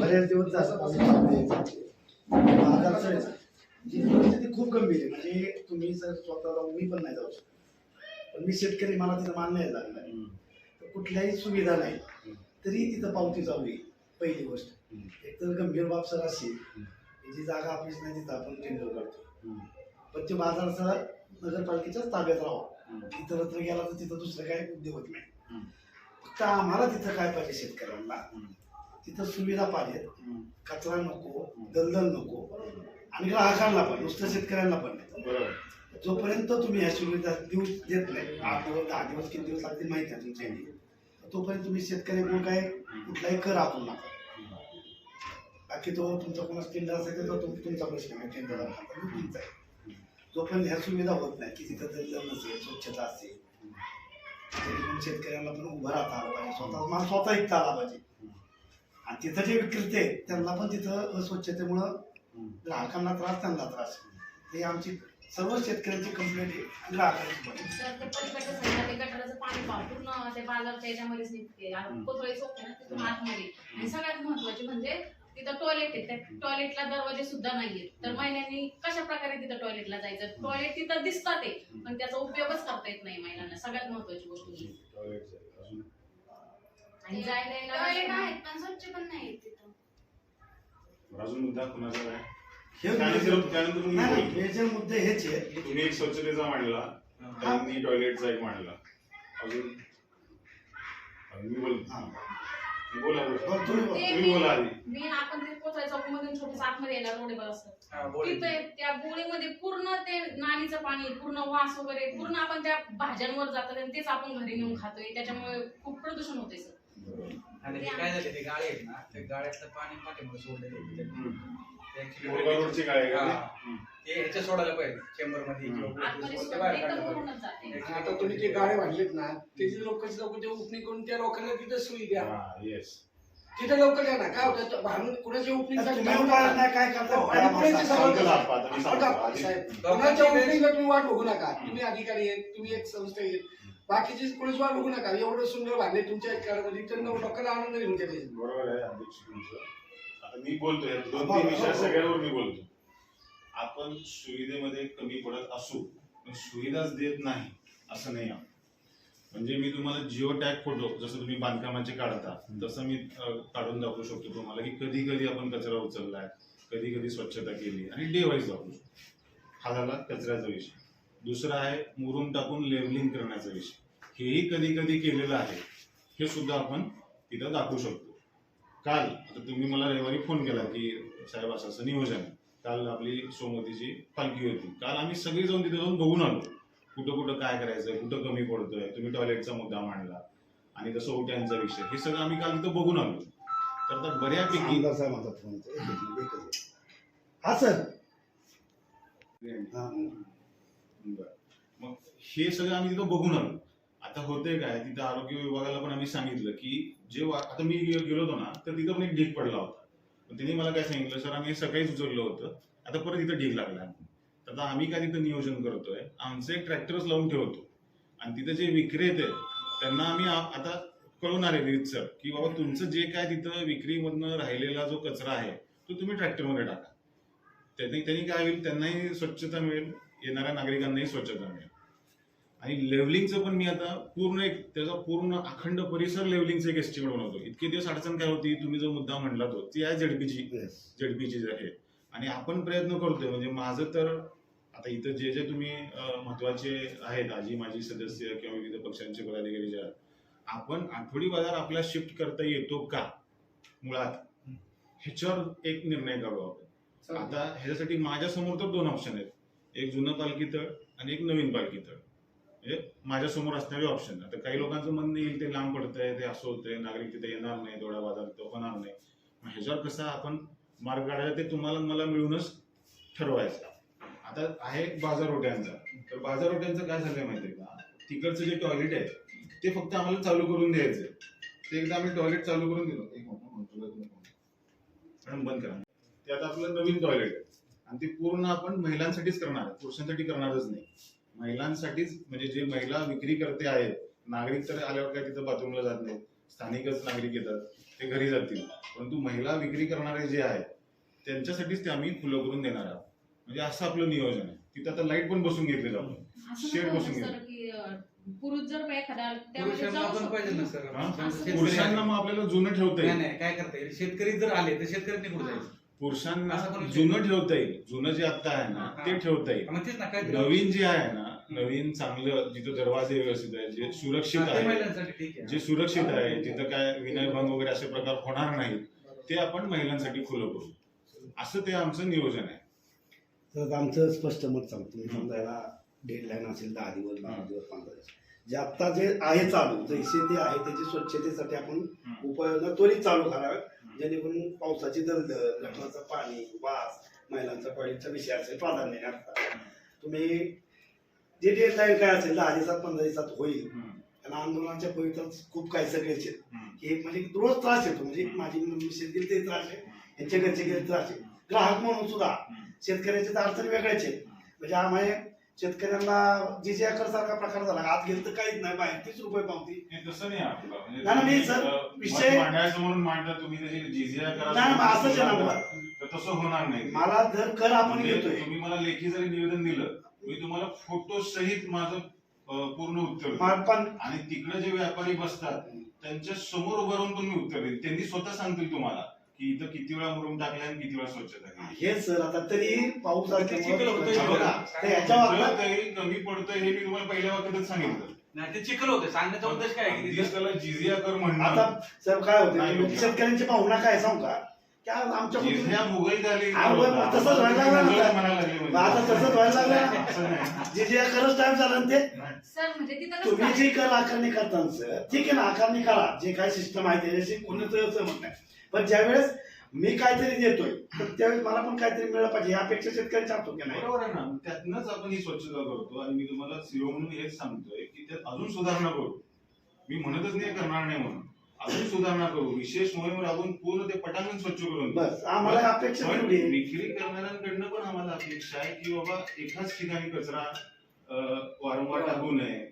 बऱ्याच दिवस जास्त जी परिस्थिती खूप गंभीर आहे. म्हणजे तुम्ही जर स्वतः जाऊन मी पण नाही जाऊ शकत. पण मी शेतकरी मला तिथं मान नाही लागणार तर कुठल्याही सुविधा नाही. तरी तिथं पावती चालू आहे पहिली गोष्ट. एक तर गंभीर बाब सर अशी जी जागा आपलीच नाही तिथं आपण टेंडर करतो. पण ते बाजाराचा नगरपालिकेच्याच ताब्यात राहावा. इतरत्र गेला तर तिथं दुसरं काही उद्योग होत नाही. फक्त आम्हाला तिथं काय पाहिजे शेतकऱ्यांना? तिथं सुविधा पाहिजेत कचरा नको दलदल नको. आणि ग्राहकांना पण नुसतं शेतकऱ्यांना पण नाही. बरोबर. जोपर्यंत तुम्ही ह्या सुविधा देऊ देत नाही आठ दिवस दहा दिवस किती दिवस लागतील माहिती आहे तुमच्या तोपर्यंत तुम्ही शेतकऱ्यांकडून काय कुठलाही कर आखू नका. बाकी तो तुमचा कोणा टेंडर असेल तर तुमचा प्रश्न आहे. टेंडर तुमचा आहे. जोपर्यंत ह्या सुविधा होत नाही की तिथं दलदल नसेल स्वच्छता असेल शेतकऱ्यांना पण उभं राहता आलं पाहिजे. स्वतः माल स्वतः ऐकता आला पाहिजे. आणि तिथं जे विक्रेते त्यांना पण तिथं अस्वच्छतेमुळं ग्राहकांना त्रास त्यांना त्रास हे आमची सर्व शेतकऱ्यांची कंप्लेंट आहे. आणि ग्राहकांची पण. आहे. सर ते पलीकडच्या साईडला ते गटाराचं पाणी पा- पूर्ण ते बाजारच्या याच्यामध्येच निघते. हम्म. कोथळे सोपते ना तिथून आतमध्ये. आणि सगळ्यात महत्त्वाचे म्हणजे तिथं टॉयलेट आहे. त्या टॉयलेटला दरवाजे सुद्धा नाहीये तर महिलांनी कशा प्रकारे तिथं टॉयलेटला जायचं? टॉयलेट तिथं दिसतात ते पण त्याचा उपयोगच करता येत नाही महिलांना. सगळ्यात महत्वाची गोष्ट ही. आणि जायला यायला टॉयलेट रस्ता आहेत पण स्वच्छ पण नाही तिथं. अजून मुद्दा कुणाचा काय हे त्यानंतर त्यानंतर तुम्ही नाही बोला. मेजर मुद्दे हेच आहेत. तुम्ही एक स्वच्छतेचा मांडला त्यांनी टॉयलेटचा एक मांडला. अजून? अजून मी बोल हा. मी बोला बोला. बरं, तुम्ही बोला. ते तुम्ही बोला आधी. मी आपण ते कोथळे चौकमधून छोटस आतमध्ये यायला रोडेवर असतात हा, बोल. तिथे त्या गोळीमध्ये पूर्ण ते नालीचं पाणी पूर्ण वास वगैरे पूर्ण आपण त्या भाज्यांवर जातात आणि तेच आपण घरी नेऊन खातोय. त्याच्यामुळे खूप प्रदूषण होते सर. आणि ते काय झाले ते गाळे आहेत ना ते गाळ्यातलं पाणी सोडलेले. हम्म. ते actually मोरगा रोडची काय आहे का हा. ते? ते ह्याच्या सोडायला पाहिजे चेंबरमध्ये किंवा आतमध्ये बोलते सोडलं बाहेर एकदम काढलं पाहिजे. पूर्णच जाते आता तुम्ही ते गाडे बांधलेत ना त्याची लोक लोक ते उपणी करून त्या लोकांना तिथं सोयी द्या हा, yes. तिथं लवकर द्या ना काय होतं भांडून कुणाच्या तुम्ही नाही काय करता आणि सांगतो कोणाच्या ओपनिंगला तुम्ही वाट बघू नका तुम्ही अधिकारी आहेत तुम्ही एक संस्था आहेत बाकीची कोणाची वाट बघू नका. एवढं सुंदर बांधले तुमच्या कारमध्ये तर लोकांना आनंद घेऊन त्याचे बरोबर आहे अध्यक्ष तुमचं. आता मी बोलतोय दोन बरोबर, तीन विषय बरोबर. सगळ्यावर मी बोलतो आपण सुविधेमध्ये कमी पडत असू पण सुविधाच देत नाही असं नाही. म्हणजे मी तुम्हाला जिओ टॅग फोटो जसं तुम्ही बांधकामाचे काढता तसं मी काढून दाखवू शकतो तुम्हाला की कधी कधी आपण कचरा उचललाय कधी कधी स्वच्छता केली आणि डे वाईज दाखवू शकतो. हा झाला कचऱ्याचा विषय. दुसरा आहे मुरुम टाकून लेवलिंग करण्याचा विषय. हेही कधी कधी केलेलं आहे. हे सुद्धा आपण तिथं दाखवू शकतो. काल आता तुम्ही मला रविवारी फोन केला की साहेब असं असं नियोजन. काल आपली सोमवतीची पालखी होती. काल आम्ही सगळी जाऊन तिथे जाऊन बघून आलो. कुठं कुठं काय करायचं कुठं कमी पडतोय तुम्ही टॉयलेटचा मुद्दा मांडला. आणि तसं ओट्यांचा विषय. हे सगळं आम्ही काल तिथं बघून आलो. तर आता बऱ्यापैकी. हा सर. हा. मग हे सगळं आम्ही तिथं बघून आलो. आता होतंय काय? तिथं आरोग्य विभागाला पण आम्ही सांगितलं की जे आता मी गेलो होतो ना तर तिथं पण एक ढीग पडला होता. पण त्यांनी मला काय सांगितलं? सर आम्ही सकाळीच उचललं होतं. आता परत तिथं ढीग लागला तर आता आम्ही काय तिथं नियोजन करतोय? आमचे एक ट्रॅक्टरच लावून ठेवतो. आणि तिथं जे विक्रेते त्यांना आम्ही आता कळवणार आहे रीतसर की बाबा तुमचं जे काय तिथं विक्रीमधनं राहिलेला जो कचरा आहे तो तुम्ही ट्रॅक्टरमध्ये टाका. त्यांनी त्यांनी काय होईल? त्यांनाही स्वच्छता मिळेल. येणाऱ्या नागरिकांनाही स्वच्छता मिळेल. आणि लेवलिंगचं पण मी आता पूर्ण एक त्याचा पूर्ण अखंड परिसर लेवलिंगचं एक एस्टिमेट बनवतो इतके दिवस अडचण काय होती? तुम्ही जो मुद्दा म्हणला तो ती आहे झेडपीची. झेडपीची आहे आणि आपण प्रयत्न करतोय म्हणजे माझं तर आता इथं जे जे तुम्ही महत्त्वाचे आहेत आजी माजी सदस्य किंवा विविध पक्षांचे पदाधिकारी जे आहेत आपण आठवडी बाजार आपला शिफ्ट करता येतो का? मुळात. ह्याच्यावर एक निर्णय काढू आपण. आता ह्याच्यासाठी माझ्यासमोर तर दोन ऑप्शन आहेत. एक जुनं पालखी तळ आणि एक नवीन पालखी तळ. म्हणजे माझ्यासमोर असणारे ऑप्शन आता काही लोकांचं म्हणणं येईल ते लांब पडतंय ते असं होतंय नागरिक तिथे येणार नाही तेवढ्या बाजारात तो होणार नाही. मग ह्याच्यावर कसं आपण मार्ग काढायचा ते तुम्हाला मला मिळूनच ठरवायचं. आता आहे बाजाररोट्यांचा तर बाजाररोट्यांचं काय झालंय माहितीये का? तिकडचं जे टॉयलेट आहे ते फक्त आम्हाला चालू करून द्यायचं. ते एकदा आम्ही टॉयलेट चालू करून दिलं. एक म्हणतो बंद करा. ते आता आपलं नवीन टॉयलेट आहे. आणि ते पूर्ण आपण महिलांसाठीच करणार आहे. पुरुषांसाठी करणारच नाही. महिलांसाठीच म्हणजे जे महिला विक्री करते आहेत नागरिक तर आल्यावर काय तिथं बाथरूमला जात नाही स्थानिकच नागरिक येतात ते घरी जातील. परंतु महिला विक्री करणारे जे आहेत त्यांच्यासाठीच ते आम्ही खुलं करून देणार आहोत. म्हणजे असं आपलं नियोजन आहे. तिथं आता लाइट पण बसून घेतले जाऊन असं शेड बसून अं, पुरुष जर एखादा पुरुषांना आपण पाहिजे ना सर. हा? शेतकरी पुरुषांना मग आपल्याला जुनं ठेवता नाही येईल काय करता येईल? शेतकरी जर आले तर शेतकऱ्यांनी कुठे जायचं पुरुषांना असं जुनं ठेवता येईल. जुनं जे आता आहे ना हा. ते ठेवता येईल. मग तेच ना काय नवीन जे आहे ना नवीन चांगलं जिथं दरवाजे व्यवस्थित आहे जे सुरक्षित आहे महिलांसाठी ठीक आहे. जे सुरक्षित आहे तिथं काय विनयभंग वगैरे असे प्रकार होणार नाहीत ते आपण महिलांसाठी खुलं करू. असं ते आमचं नियोजन आहे. तर आमचं स्पष्ट मत सांगतो तुम्ही समजा याला डेडलाईन असेल दहा दिवस बारा दिवस पंधरा दिवस. जे आत्ता जे आहे चालू जैसे ते आहे त्याची स्वच्छतेसाठी आपण. उपाययोजना त्वरित चालू कराव्यात. जेणेकरून पावसाची दलदल लग्नाचं पाणी वास महिलांचा पाळीचा विषय असेल प्राधान्याने आता. तुम्ही जे डेडलाईन काय असेल दहा दिवसात पंधरा दिवसात होईल. आणि आंदोलनाच्या पवित्रात खूप काही आहेत हे म्हणजे रोज त्रास येतो. म्हणजे माझी मिसेस गेली ते त्रास आहे यांच्या घरचे गेले त्रास आहे. ग्राहक म्हणून सुद्धा शेतकऱ्याचे तर अडचणी वेगळ्याच म्हणजे आम्ही शेतकऱ्यांना जी जे सारखा प्रकार झाला आत गेलं तर काहीच नाही बाहेर तीस रुपये पावती. हे तसं नाही आपलं म्हणजे नाही, नाही, तुम्ही, सर, अं, विषय- मत मांडायचं म्हणून मांडता तुम्ही त्याची जिजिया करा नाही, मग असंच आहे ना मला. तर तसं होणार नाही. मला जर कर आपण म्हणजे घेतोय. तुम्ही मला लेखी जरी निवेदन दिलं मी तुम्हाला फोटो सहित माझं अं, पूर्ण उत्तर देईन. मा- पण आणि तिकडे जे व्यापारी बसतात त्यांच्यासमोर उभं राहून तुम्ही उत्तर देईल त्यांनी स्वतः सांगतील तुम्हाला. की इथं किती वेळा मुरुम टाकलाय आणि किती वेळा स्वच्छता केली हे सर आता तरी पाऊस चिखल होतं, तर कमी पडतंय हे मी तुम्हाला पहिल्या वाक्यातच सांगितलं. नाही ते चिखल होते सांगण्याचा उद्देश काय आहे की अगदीच त्याला जिजिया कर म्हणणं. आता सर काय होते नाही, शेतकऱ्यांची भावना काय सांगू का? आमच्या जिजिया मुघल झाली. हा, बरं, तसंच व्हायला लागलं ना. म्हणायला लागले म्हणजे. आता तसंच व्हायला लागलं. ना. असं नाही. जे जे खरंच टाइम झाला ना ते? सर म्हणजे तिथं तुम्ही? जी कर आकारणी करता ना सर. ठीक आहे ना आकारणी करा. जे काय सिस्टम आहे त्याच्याशी कोणीच सहमत नाही पण ज्यावेळेस मी काहीतरी देतोय तर त्यावेळेस मला पण काहीतरी मिळालं पाहिजे या अपेक्षा शेतकरी चालतो की नाही बरोबर आहे ना. त्यातनंच आपण ही स्वच्छता करतो. आणि मी तुम्हाला सीओ म्हणून हेच सांगतोय की त्यात अजून सुधारणा करू. मी म्हणतच नाही करणार नाही म्हणून. अजून सुधारणा करू. विशेष मोहीम राबवून पूर्ण ते पटांगण स्वच्छ करून. बस आम्हाला अपेक्षा पण तेवढी आहे. विक्री करणाऱ्यांकडनं पण आम्हाला अपेक्षा आहे की बाबा एकाच ठिकाणी कचरा अं, वारंवार टाकू नये.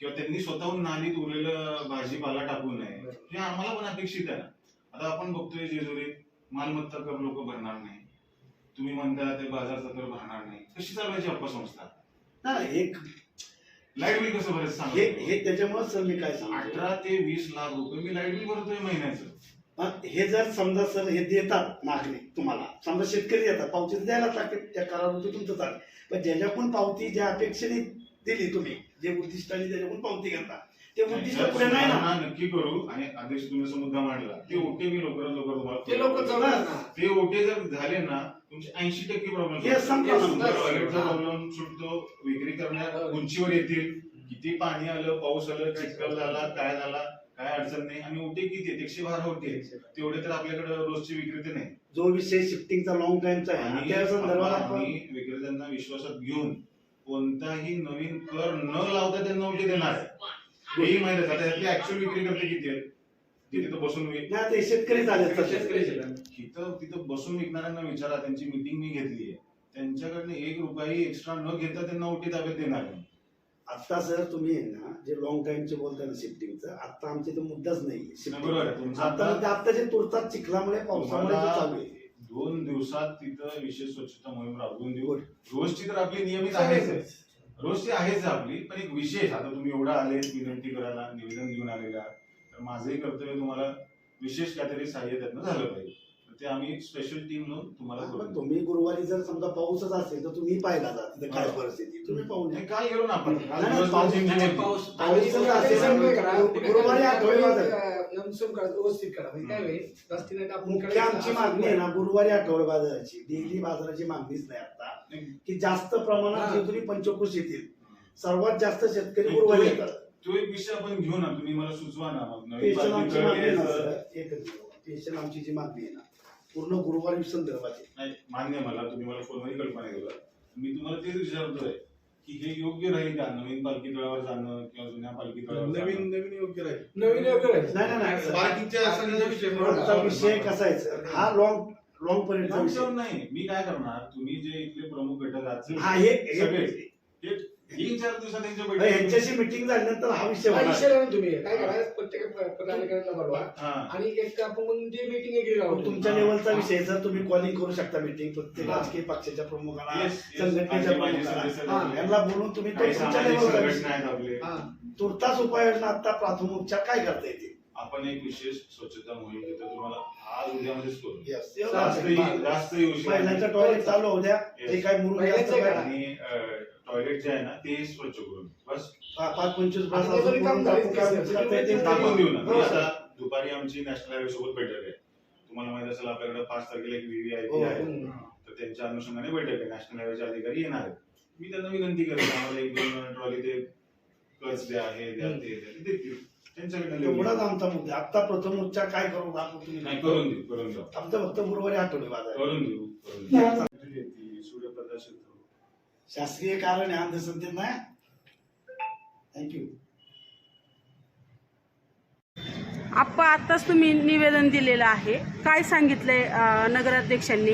किंवा त्यांनी स्वतःहून नालीत उरलेलं भाजीपाला टाकू नये. हे आम्हाला पण अपेक्षित आहे. आता आपण बघतोय जेजुरीत मालमत्ता कर लोक भरणार नाही. तुम्ही म्हणता ते बाजारचा कर भरणार नाही. कशी चालवायची अप्पा संस्था एक लाइट बिल कसं भरायचं सांगा हे त्याच्यामुळे सर मी काय सांगतो? अठरा ते वीस लाख रुपये मी लाइट बिल भरतोय महिन्याचं. पण हे जर समजा सर हे देतात नागरिक तुम्हाला समजा शेतकरी देतात पावती तर द्यायलाच लागते त्या करारावरती तुमचं चालेल पण ज्याच्याकडून पावती ज्या अपेक्षेने दिली तुम्ही जे उद्दिष्टाने त्याच्याकडून पावती घेता ते उद्दिष्ट पुढे नाही ना. नक्की करू आणि अध्यक्ष तुम्ही असं मुद्दा मांडला. ते ओके मी लवकरात लवकर तुम्हाला ते लोक जवळ ते ओटे जर झाले ना तुमचे ऐंशी टक्के प्रॉब्लेम संपलं. प्रॉब्लेम सुटतो विक्री करण्या उंचीवर येतील. किती पाणी आलं पाऊस आलं चिखल झाला काय झाला काय अडचण नाही. आणि ओटे किती आहेत? एकशे बारा ओटे आहेत. तेवढे तर आपल्याकडे रोजची विक्रेते नाही. जो विषय शिफ्टिंगचा लॉंग टाइमचा आहे आणि त्या संदर्भात आपण आम्ही विक्रेत्यांना विश्वासात घेऊन कोणताही नवीन कर न लावता त्यांना ओटी देणार आहे. हेही माहिती आहे आता ह्यातली ऍक्च्युअल विक्री करते किती ते तिथं बसून विक नाही ते शेतकरी झाले शेतकरी तिथं तिथं बसून विकणाऱ्यांना विचारा त्यांची मिटिंग मी घेतली आहे. त्यांच्याकडनं एक रुपयाही एक्स्ट्रा न घेता त्यांना ओटी ताब्यात देणार आहे. आता सर तुम्ही आहे ना जे लॉंग टाइमचे बोलताय ना शिफ्टिंगचं आता आमचे तो मुद्दाच नाही बरोबर आहे. तुमचं आता आता आता जे तुरतात चिखलामुळे पावसामुळे चालू आहे. दोन दिवसात तिथं विशेष स्वच्छता मोहीम राबवून देऊ. रोजची तर आपली नियमित आहे. रोजची आहेच आपली पण एक विशेष आता तुम्ही एवढा आले विनंती करायला निवेदन घेऊन आलेला तर माझंही कर्तव्य तुम्हाला विशेष काहीतरी सहाय्य त्यातनं झालं पाहिजे. ते आम्ही स्पेशल टीम लावून तुम्हाला तुम्ही गुरुवारी जर समजा पाऊसच असेल तर तुम्ही पाहिला जा तिथे काय. परिस्थिती तुम्ही पाहून देऊ. या. नाही, काल गेलो ना आपण. पाऊस- गुरुवारी आठवडे करा करा. म्हणजे काय. आमची मागणी आहे ना गुरुवारी आठवडे बाजाराची डेली बाजाराची मागणीच नाही आता. की जास्त प्रमाणात. जे तुम्ही पंचकृषी येतील. सर्वात जास्त शेतकरी गुरुवारी येतात. तो एक विषय आपण घेऊ ना तुम्ही मला सुचवा ना मग. नवीन पेन्शन आमची मागणी आहे ना सर. पेन्शन आमची जी मागणी आहे ना पूर्ण गुरुवारी संदर्भाची नाही मान्य आहे मला. तुम्ही मला फोनवरही कल्पना दिला मी तुम्हाला तेच विचारतोय की हे योग्य राहील का? नवीन पालखी तळावर जाणं किंवा जुन्या पालखी तळावर नवीन नवीन योग्य राहील. नवीन योग्य राहील. नाही नाही नाही. सगळ्या विषय आमचा विषय कसा आहे सर हा लॉंग लॉंग विषय नाही. मी काय करणार? तुम्ही जे इथले प्रमुख घटक हा हे हे- सगळे. हे तीन चार दिवसात त्यांच्या बैठकी ह्यांच्याशी मिटिंग झाल्यानंतर हा विषय हा होणार. विषय लावून तुम्ही. काय करा प्रत्येक प- पदाधिकाऱ्यांना बोलवा. हा. आणि एक आपण मीटिंग एक तुमच्या लेवलचा विषय जर तुम्ही कॉलिंग करू शकता मिटिंग प्रत्येक हा. राजकीय पक्षाच्या प्रमुखाला Yes, yes. संघटनेच्या माझे- प्रमुखाला. हा. यांना बोलून तुम्ही तो काही तुमच्या सामाजिक लेवलचा संघटना विषय. आहेत आपले. हा. तुर्तास उपाययोजना आता प्राथमिक उपचार काय करता येतील? आपण एक विशेष स्वच्छता मोहीम घेतो तुम्हाला आज उद्यामध्येच करू. नाही. टॉयलेट चालू होऊ द्या. Yes. ते काय मुरुम जास्त महिलांचं काय आणि टॉयलेट जे आहे ना ते स्वच्छ करून. बस. पाच पंचवीस करता टाकून देऊ ना. हो, दुपारी आमची नॅशनल हायवे सोबत बैठक आहे. तुम्हाला माहीत असेल आपल्याकडे पाच तारखेला एक हो, व्हीव्हीआयपी आहे. हम्म. तर त्यांच्या अनुषंगाने बैठक आहे. नॅशनल हायवेचे अधिकारी येणार आहेत. मी त्यांना विनंती करेन आम्हाला एक दोन ट्रॉली ते कच द्या हे द्या ते द्या. ते देतील त्यांच्याकडे एवढाच आमचा मुद्दा आता प्रथम उपचार काय करू नाही करून देऊ करून देऊ. आमचं फक्त गुरुवारी आठवडे बाजार करून देऊ करून देऊ. सूर्यप्रकाश येतो? शास्त्रीय कारण आहे अंधश्रद्धेत नाही थँक्यू आप्पा आत्ताच तुम्ही निवेदन दिलेलं आहे. काय सांगितलंय अं, नगराध्यक्षांनी?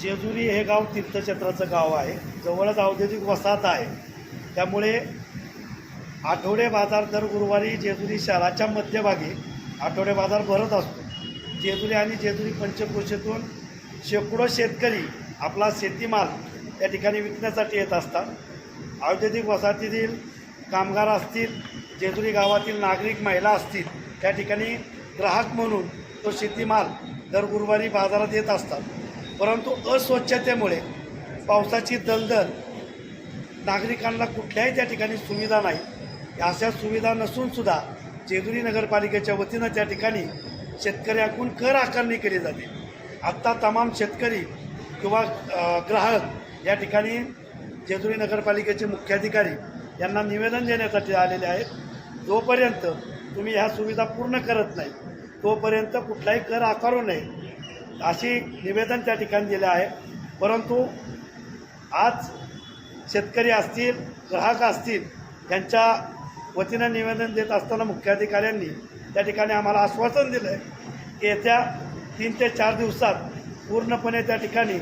जेजुरी हे गाव तीर्थक्षेत्राचं गाव आहे. जवळच औद्योगिक वसाहत आहे. त्यामुळे आठवडे बाजार दर गुरुवारी जेजुरी शहराच्या मध्यभागी आठवडे बाजार भरत असतो. जेजुरी आणि जेजुरी पंचक्रोशीतून शेकडो शेतकरी आपला शेतीमाल या ठिकाणी विकण्यासाठी येत असतात. औद्योगिक वसाहतीतील कामगार असतील जेजुरी गावातील नागरिक महिला असतील त्या ठिकाणी ग्राहक म्हणून तो शेतीमाल दर गुरुवारी बाजारात येत असतात. परंतु अस्वच्छतेमुळे पावसाची दलदल नागरिकांना कुठल्याही त्या ठिकाणी सुविधा नाही. अशा सुविधा नसूनसुद्धा जेजुरी नगरपालिकेच्या वतीनं त्या ठिकाणी शेतकऱ्याकडून कर आकारणी केली जाते. आत्ता तमाम शेतकरी किंवा ग्राहक या ठिकाणी जेजुरी नगरपालिकेचे मुख्याधिकारी यांना निवेदन देण्यासाठी आलेले आहेत. जोपर्यंत तुम्ही ह्या सुविधा पूर्ण करत नाही तोपर्यंत कुठलाही कर आकारू नये अशी निवेदन त्या ठिकाणी दिलं आहे. परंतु आज शेतकरी असतील ग्राहक असतील यांच्या वतीनं निवेदन देत असताना मुख्याधिकाऱ्यांनी त्या ठिकाणी आम्हाला आश्वासन दिलं आहे की येत्या तीन ते चार दिवसात पूर्णपणे त्या ठिकाणी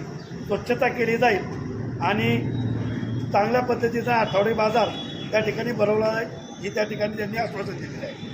स्वच्छता केली जाईल आणि चांगल्या पद्धतीचा आठवडी बाजार त्या ठिकाणी भरवला जाईल ही त्या ठिकाणी त्यांनी आश्वासन दिलेलं आहे.